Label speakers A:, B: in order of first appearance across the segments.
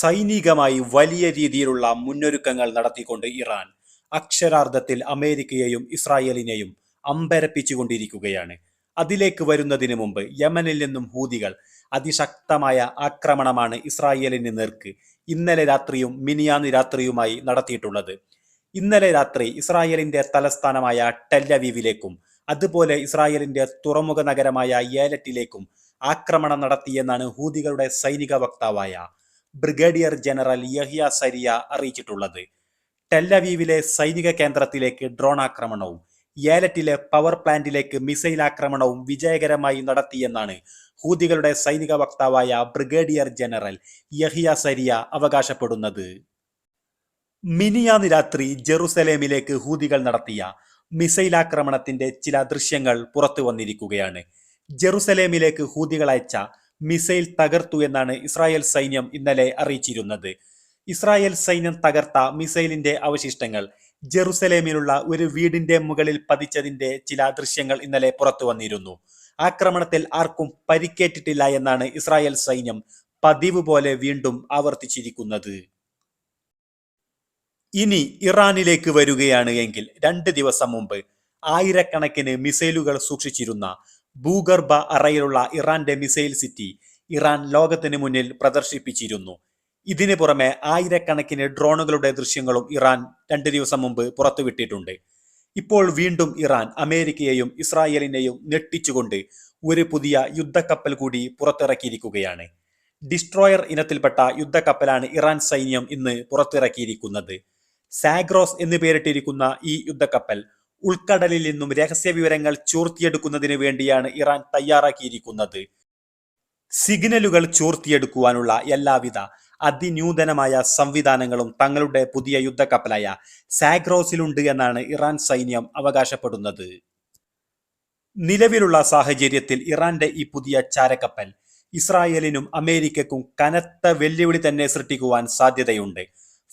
A: സൈനികമായി വലിയ രീതിയിലുള്ള മുന്നൊരുക്കങ്ങൾ നടത്തിക്കൊണ്ട് ഇറാൻ അക്ഷരാർത്ഥത്തിൽ അമേരിക്കയെയും ഇസ്രായേലിനെയും അമ്പരപ്പിച്ചുകൊണ്ടിരിക്കുകയാണ്. അതിലേക്ക് വരുന്നതിന് മുമ്പ് യമനിൽ നിന്നും ഹൂതികൾ അതിശക്തമായ ആക്രമണമാണ് ഇസ്രായേലിന് നേർക്ക് ഇന്നലെ രാത്രിയും മിനിയാന്ന് രാത്രിയുമായി നടത്തിയിട്ടുള്ളത്. ഇന്നലെ രാത്രി ഇസ്രായേലിന്റെ തലസ്ഥാനമായ ടെല്ലവീവിലേക്കും അതുപോലെ ഇസ്രായേലിന്റെ തുറമുഖ നഗരമായ ഏലറ്റിലേക്കും ആക്രമണം നടത്തിയെന്നാണ് ഹൂതികളുടെ സൈനിക വക്താവായ ബ്രിഗേഡിയർ ജനറൽ യഹിയ സരിയ അറിയിച്ചിട്ടുള്ളത്. ടെല്ലവീവിലെ സൈനിക കേന്ദ്രത്തിലേക്ക് ഡ്രോൺ ആക്രമണവും ഏലറ്റിലെ പവർ പ്ലാന്റിലേക്ക് മിസൈൽ ആക്രമണവും വിജയകരമായി നടത്തിയെന്നാണ് ഹൂതികളുടെ സൈനിക വക്താവായ ബ്രിഗേഡിയർ ജനറൽ യഹിയ സരിയ അവകാശപ്പെടുന്നത്. മിനിയാന്ന് രാത്രി ജെറുസലേമിലേക്ക് ഹൂതികൾ നടത്തിയ മിസൈൽ ആക്രമണത്തിന്റെ ചില ദൃശ്യങ്ങൾ പുറത്തു വന്നിരിക്കുകയാണ്. ജെറുസലേമിലേക്ക് ഹൂതികൾ അയച്ച മിസൈൽ തകർത്തു എന്നാണ് ഇസ്രായേൽ സൈന്യം ഇന്നലെ അറിയിച്ചിരുന്നത്. ഇസ്രായേൽ സൈന്യം തകർത്ത മിസൈലിന്റെ അവശിഷ്ടങ്ങൾ. ജെറുസലേമിലുള്ള ഒരു വീടിന്റെ മുകളിൽ പതിച്ചതിന്റെ ചില ദൃശ്യങ്ങൾ ഇന്നലെ പുറത്തു വന്നിരുന്നു. ആക്രമണത്തിൽ ആർക്കും പരിക്കേറ്റിട്ടില്ല എന്നാണ് ഇസ്രായേൽ സൈന്യം പതിവ് പോലെ വീണ്ടും ആവർത്തിച്ചിരിക്കുന്നത്. ഇനി ഇറാനിലേക്ക് വരികയാണ് എങ്കിൽ രണ്ട് ദിവസം മുമ്പ് ആയിരക്കണക്കിന് മിസൈലുകൾ സൂക്ഷിച്ചിരുന്ന ഭൂഗർഭ അറയിലുള്ള ഇറാന്റെ മിസൈൽ സിറ്റി ഇറാൻ ലോകത്തിന് മുന്നിൽ പ്രദർശിപ്പിച്ചിരുന്നു. ഇതിന് പുറമെ ആയിരക്കണക്കിന് ഡ്രോണുകളുടെ ദൃശ്യങ്ങളും ഇറാൻ രണ്ട് ദിവസം മുമ്പ് പുറത്തുവിട്ടിട്ടുണ്ട്. ഇപ്പോൾ വീണ്ടും ഇറാൻ അമേരിക്കയെയും ഇസ്രായേലിനെയും ഞെട്ടിച്ചുകൊണ്ട് ഒരു പുതിയ യുദ്ധക്കപ്പൽ കൂടി പുറത്തിറക്കിയിരിക്കുകയാണ്. ഡിസ്ട്രോയർ ഇനത്തിൽപ്പെട്ട യുദ്ധക്കപ്പലാണ് ഇറാൻ സൈന്യം ഇന്ന് പുറത്തിറക്കിയിരിക്കുന്നത്. സാഗ്രോസ് എന്ന് പേരിട്ടിരിക്കുന്ന ഈ യുദ്ധക്കപ്പൽ ഉൾക്കടലിൽ നിന്നും രഹസ്യ വിവരങ്ങൾ ചോർത്തിയെടുക്കുന്നതിന് വേണ്ടിയാണ് ഇറാൻ തയ്യാറാക്കിയിരിക്കുന്നത്. സിഗ്നലുകൾ ചോർത്തിയെടുക്കുവാനുള്ള എല്ലാവിധ അതിനൂതനമായ സംവിധാനങ്ങളും തങ്ങളുടെ പുതിയ യുദ്ധക്കപ്പലായ സാഗ്രോസിലുണ്ട് എന്നാണ് ഇറാൻ സൈന്യം അവകാശപ്പെടുന്നത്. നിലവിലുള്ള സാഹചര്യത്തിൽ ഇറാന്റെ ഈ പുതിയ ചാരക്കപ്പൽ ഇസ്രായേലിനും അമേരിക്കക്കും കനത്ത വെല്ലുവിളി തന്നെ സൃഷ്ടിക്കുവാൻ സാധ്യതയുണ്ട്.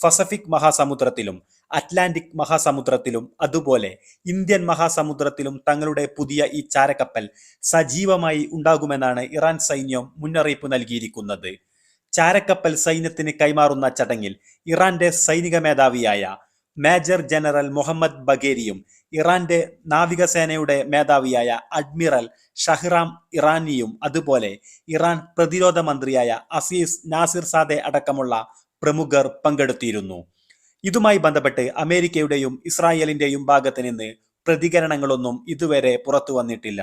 A: പസഫിക് മഹാസമുദ്രത്തിലും അറ്റ്ലാന്റിക് മഹാസമുദ്രത്തിലും അതുപോലെ ഇന്ത്യൻ മഹാസമുദ്രത്തിലും തങ്ങളുടെ പുതിയ ഈ ചാരക്കപ്പൽ സജീവമായി ഉണ്ടാകുമെന്നാണ് ഇറാൻ സൈന്യം മുന്നറിയിപ്പ് നൽകിയിരിക്കുന്നത്. ചാരക്കപ്പൽ സൈന്യത്തിന് കൈമാറുന്ന ചടങ്ങിൽ ഇറാന്റെ സൈനിക മേധാവിയായ മേജർ ജനറൽ മുഹമ്മദ് ബഗേരിയും ഇറാന്റെ നാവികസേനയുടെ മേധാവിയായ അഡ്മിറൽ ഷഹ്റാം ഇറാനിയും അതുപോലെ ഇറാൻ പ്രതിരോധ മന്ത്രിയായ അസീസ് നാസിർ സാദെ അടക്കമുള്ള പ്രമുഖർ പങ്കെടുത്തിരുന്നു ഇതുമായി ബന്ധപ്പെട്ട് അമേരിക്കയുടെയും ഇസ്രായേലിന്റെയും ഭാഗത്ത് നിന്ന് പ്രതികരണങ്ങളൊന്നും ഇതുവരെ പുറത്തു വന്നിട്ടില്ല.